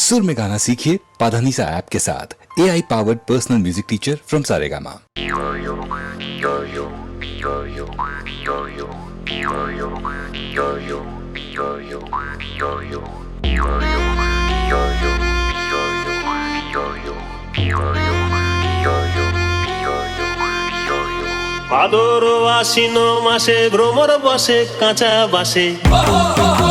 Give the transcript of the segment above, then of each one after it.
सुर में गाना सीखिए पाधानीसा ऐप के साथ A I powered personal music teacher from Saregama ভাদর আশ্বিন মাসে ভ্রমর বসে কাঁচা বাসে ভাদর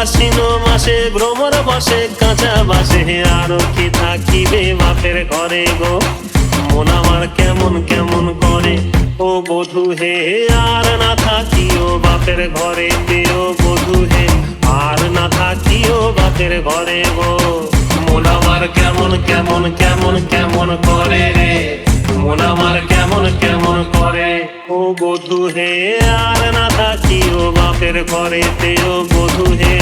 আশ্বিন মাসে, ভ্রমর বসে, কাঁচা বাসে, আর কি থাকিবে বাপের ঘরে গো? মন আমার কেমন কেমন করে? ও বধু হে, আর না থাকিও বাপের ঘরে ও বধু হে, আর না থাকিও বাপের ঘরে গো? মন আমার কেমন কেমন কেমন কেমন করে রে? মন আমার, কেমন কেমন করে? ও বধু হে, আর না থাকি ও বাপের ঘরে। ও বধু হে,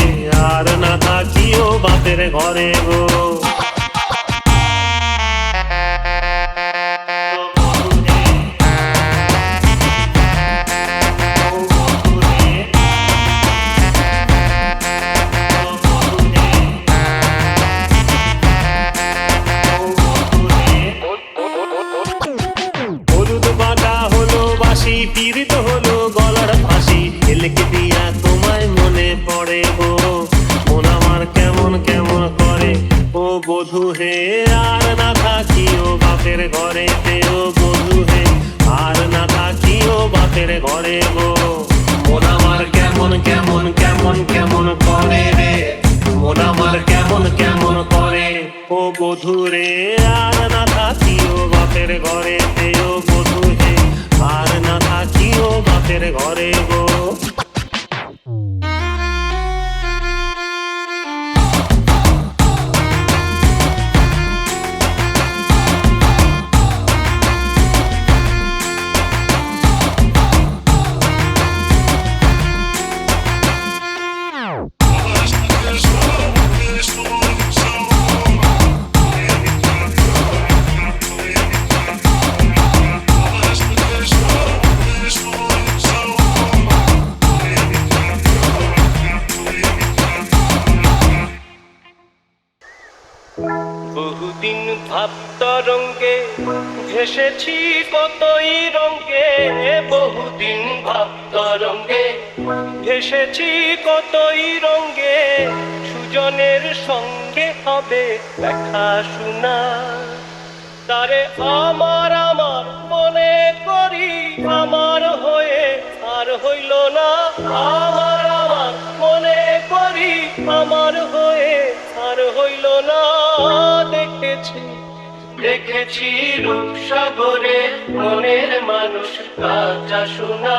আর না থাকি ও বাপের ঘরে গো। ঘরে ও বধু হে আর না থাকিও বাপের ঘরে গো। মন আমার কেমন কেমন কেমন কেমন করে রে? মন আমার কেমন কেমন করে? ও বধু রে আর না থাকিও বাপের ঘরে ও বধু হে আর না থাকিও বাপের ঘরে গো। বহুদিন ভাবত রঙ্গে ভেসেছি কতই রঙ্গে, বহুদিন ভাবত রঙ্গে ভেসেছি কতই রঙ্গে, সুজনের সঙ্গে হবে দেখা শোনা। তারে আমার আমার মনে করি, আমার হয়ে আর হইল না। আমার আমার মনে করি, আমার হয়ে আর হইল না। দেখেছি দেখেছি রূপসাগরে মনের মানুষ কাঁচা শোনা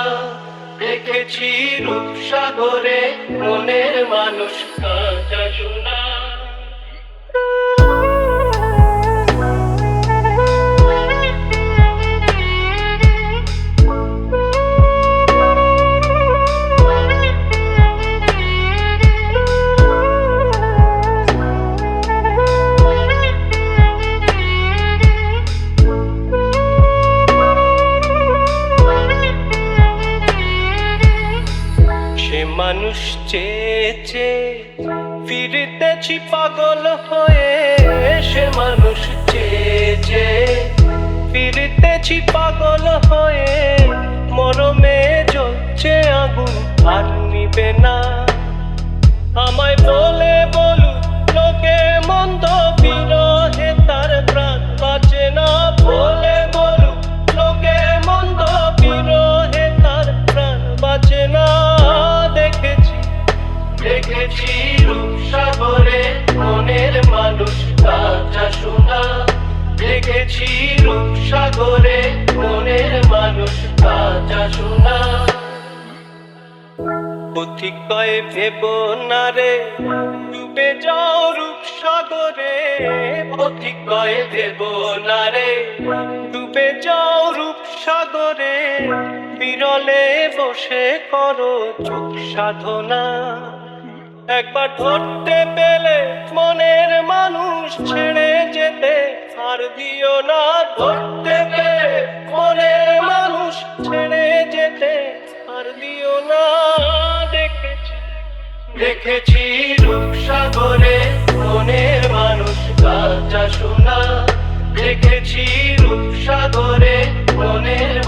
দেখেছি রূপসাগরে মনের মানুষ কাঁচা শোনা চেয়েছে। ফিরতেছি পাগল হয়ে সে মানুষ চেয়েছে। ফিরতেছি পাগল হয়ে দেখেছি রূপসাগরে মনের মানুষ শোনা পথিকয় ভেব না রে, ডুবে যাও রূপসাগরে পথিকয় ভেব না রে, ডুবে যাও বিরলে বসে করো চোখ সাধনা। একবার ধরতে পেলে মনের মানুষ ছেড়ে আর দিও না ধরতে মনে মানুষ ছেড়ে যেতে আর দিও না। দেখেছি দেখেছি রূপসাগরে মনের মানুষ গাছা শোনা। দেখেছি রূপসাগরে মনের